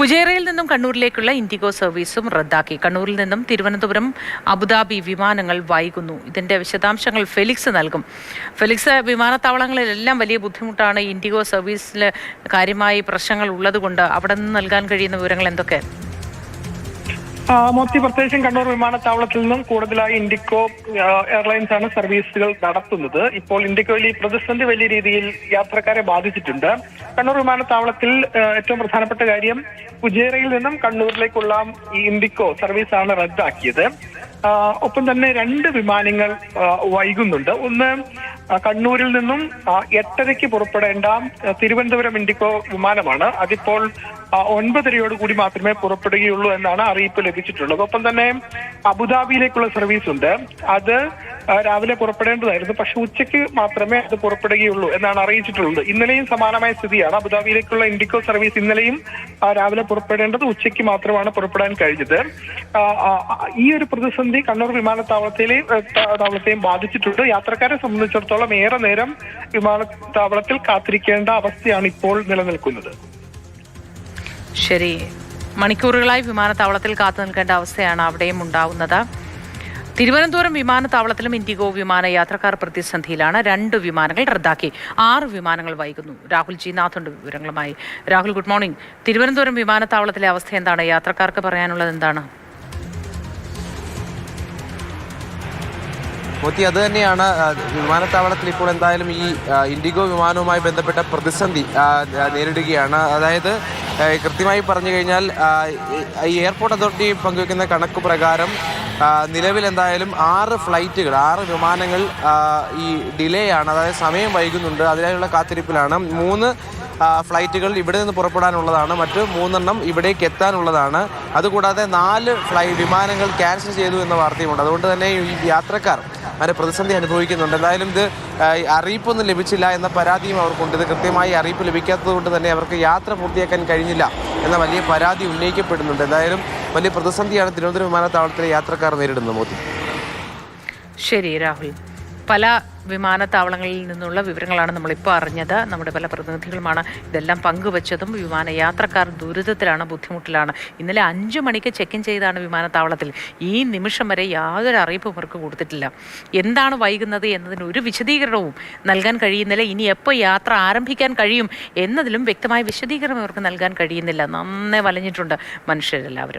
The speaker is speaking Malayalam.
ഫുജേറയിൽ നിന്നും കണ്ണൂരിലേക്കുള്ള ഇൻഡിഗോ സർവീസും റദ്ദാക്കി. കണ്ണൂരിൽ നിന്നും തിരുവനന്തപുരം അബുദാബി വിമാനങ്ങൾ വൈകുന്നു. ഇതിന്റെ വിശദാംശങ്ങൾ ഫെലിക്സ് നൽകും. ഫെലിക്സ് വിമാനത്താവളങ്ങളിലെല്ലാം വലിയ ബുദ്ധിമുട്ടാണ് ഇൻഡിഗോ സർവീസിൽ കാര്യമായി പ്രശ്നങ്ങൾ ഉള്ളതുകൊണ്ട് അവിടെ നിന്ന് നൽകാൻ കഴിയുന്ന വിവരങ്ങൾ എന്തൊക്കെ? മോത്തി പ്രത്യേകിച്ചും കണ്ണൂർ വിമാനത്താവളത്തിൽ നിന്നും കൂടുതലായി ഇൻഡിക്കോ എയർലൈൻസ് ആണ് സർവീസുകൾ നടത്തുന്നത്. ഇപ്പോൾ ഇൻഡിക്കോയിൽ ഈ പ്രതിസന്ധി വലിയ രീതിയിൽ യാത്രക്കാരെ ബാധിച്ചിട്ടുണ്ട്. കണ്ണൂർ വിമാനത്താവളത്തിൽ ഏറ്റവും പ്രധാനപ്പെട്ട കാര്യം ഉജേറയിൽ നിന്നും കണ്ണൂരിലേക്കുള്ള ഈ ഇൻഡിക്കോ സർവീസ് ആണ് റദ്ദാക്കിയത് ഒപ്പം തന്നെ രണ്ട് വിമാനങ്ങൾ വൈകുന്നുണ്ട്. ഒന്ന് കണ്ണൂരിൽ നിന്നും എട്ടരയ്ക്ക് പുറപ്പെടേണ്ട തിരുവനന്തപുരം ഇൻഡിക്കോ വിമാനമാണ്. അതിപ്പോൾ ഒൻപതരയോട് കൂടി മാത്രമേ പുറപ്പെടുകയുള്ളൂ എന്നാണ് അറിയിപ്പ് ലഭിച്ചിട്ടുള്ളത്. ഒപ്പം തന്നെ അബുദാബിയിലേക്കുള്ള സർവീസ് ഉണ്ട്. അത് രാവിലെ പുറപ്പെടേണ്ടതായിരുന്നു. പക്ഷെ ഉച്ചയ്ക്ക് മാത്രമേ അത് പുറപ്പെടുകയുള്ളൂ എന്നാണ് അറിയിച്ചിട്ടുള്ളത്. ഇന്നലെയും സമാനമായ സ്ഥിതിയാണ്. അബുദാബിയിലേക്കുള്ള ഇൻഡിക്കോ സർവീസ് ഇന്നലെയും രാവിലെ പുറപ്പെടേണ്ടത് ഉച്ചയ്ക്ക് മാത്രമാണ് പുറപ്പെടാൻ കഴിഞ്ഞത്. ഈ ഒരു പ്രതിസന്ധി കണ്ണൂർ വിമാനത്താവളത്തിലെയും താവളത്തെയും ബാധിച്ചിട്ടുണ്ട്. യാത്രക്കാരെ സംബന്ധിച്ചിടത്തോളം ഏറെ നേരം വിമാനത്താവളത്തിൽ കാത്തിരിക്കേണ്ട അവസ്ഥയാണ് ഇപ്പോൾ നിലനിൽക്കുന്നത്. ശരി. മണിക്കൂറുകളായി വിമാനത്താവളത്തിൽ കാത്തു നിൽക്കേണ്ട അവസ്ഥയാണ് അവിടെയും ഉണ്ടാവുന്നത്. തിരുവനന്തപുരം വിമാനത്താവളത്തിലും ഇൻഡിഗോ വിമാന യാത്രക്കാർ പ്രതിസന്ധിയിലാണ്. രണ്ട് വിമാനങ്ങൾ റദ്ദാക്കി. ആറ് വിമാനങ്ങൾ വൈകുന്നു. രാഹുൽ ജി നാഥുണ്ട് വിവരങ്ങളുമായി. Rahul good morning. തിരുവനന്തപുരം വിമാനത്താവളത്തിലെ അവസ്ഥ എന്താണ്? യാത്രക്കാർക്ക് പറയാനുള്ളത് എന്താണ്? മോത്തി അത് തന്നെയാണ് വിമാനത്താവളത്തിൽ ഇപ്പോൾ എന്തായാലും ഈ ഇൻഡിഗോ വിമാനവുമായി ബന്ധപ്പെട്ട പ്രതിസന്ധി നേരിടുകയാണ്. അതായത് കൃത്യമായി പറഞ്ഞു കഴിഞ്ഞാൽ ഈ- എയർപോർട്ട് അതോറിറ്റി പങ്കുവെക്കുന്ന കണക്ക് പ്രകാരം നിലവിൽ എന്തായാലും ആറ് ഫ്ലൈറ്റുകൾ ആറ് വിമാനങ്ങൾ ഈ ഡിലേ ആണ് അതായത് സമയം വൈകുന്നുണ്ട് അതിനായുള്ള കാത്തിരിപ്പിലാണ്. മൂന്ന് ഫ്ലൈറ്റുകൾ ഇവിടെ നിന്ന് പുറപ്പെടാനുള്ളതാണ്. മറ്റ് മൂന്നെണ്ണം ഇവിടേക്ക് എത്താനുള്ളതാണ്. അതുകൂടാതെ നാല് ഫ്ലൈ വിമാനങ്ങൾ ക്യാൻസൽ ചെയ്തു എന്ന വാർത്തയുമുണ്ട്. അതുകൊണ്ട് തന്നെ ഈ യാത്രക്കാർ വളരെ പ്രതിസന്ധി അനുഭവിക്കുന്നുണ്ട്. എന്തായാലും ഇത് അറിയിപ്പൊന്നും ലഭിച്ചില്ല എന്ന പരാതിയും അവർക്കുണ്ട്. ഇത് കൃത്യമായി അറിയിപ്പ് ലഭിക്കാത്തത് കൊണ്ട് തന്നെ അവർക്ക് യാത്ര പൂർത്തിയാക്കാൻ കഴിഞ്ഞില്ല എന്ന വലിയ പരാതി ഉന്നയിക്കപ്പെടുന്നുണ്ട്. എന്തായാലും വലിയ പ്രതിസന്ധിയാണ് തിരുവനന്തപുരം വിമാനത്താവളത്തിലെ യാത്രക്കാർ നേരിടുന്നത്. മോദി. ശരി രാഹുൽ. പല വിമാനത്താവളങ്ങളിൽ നിന്നുള്ള വിവരങ്ങളാണ് നമ്മളിപ്പോൾ അറിഞ്ഞത്. നമ്മുടെ പല പ്രതിനിധികളുമാണ് ഇതെല്ലാം പങ്കുവച്ചതും വിമാന യാത്രക്കാർ ദുരിതത്തിലാണ് ബുദ്ധിമുട്ടിലാണ്. ഇന്നലെ അഞ്ച് മണിക്ക് ചെക്ക് ഇൻ ചെയ്താണ് വിമാനത്താവളത്തിൽ. ഈ നിമിഷം വരെ യാതൊരു അറിയിപ്പും അവർക്ക് കൊടുത്തിട്ടില്ല. എന്താണ് വൈകുന്നത് എന്നതിന് ഒരു വിശദീകരണവും നൽകാൻ കഴിയുന്നില്ല. ഇനി എപ്പോൾ യാത്ര ആരംഭിക്കാൻ കഴിയും എന്നതിലും വ്യക്തമായ വിശദീകരണം അവർക്ക് നൽകാൻ കഴിയുന്നില്ല. നന്നേ വലഞ്ഞിട്ടുണ്ട് മനുഷ്യരെല്ലാവരും.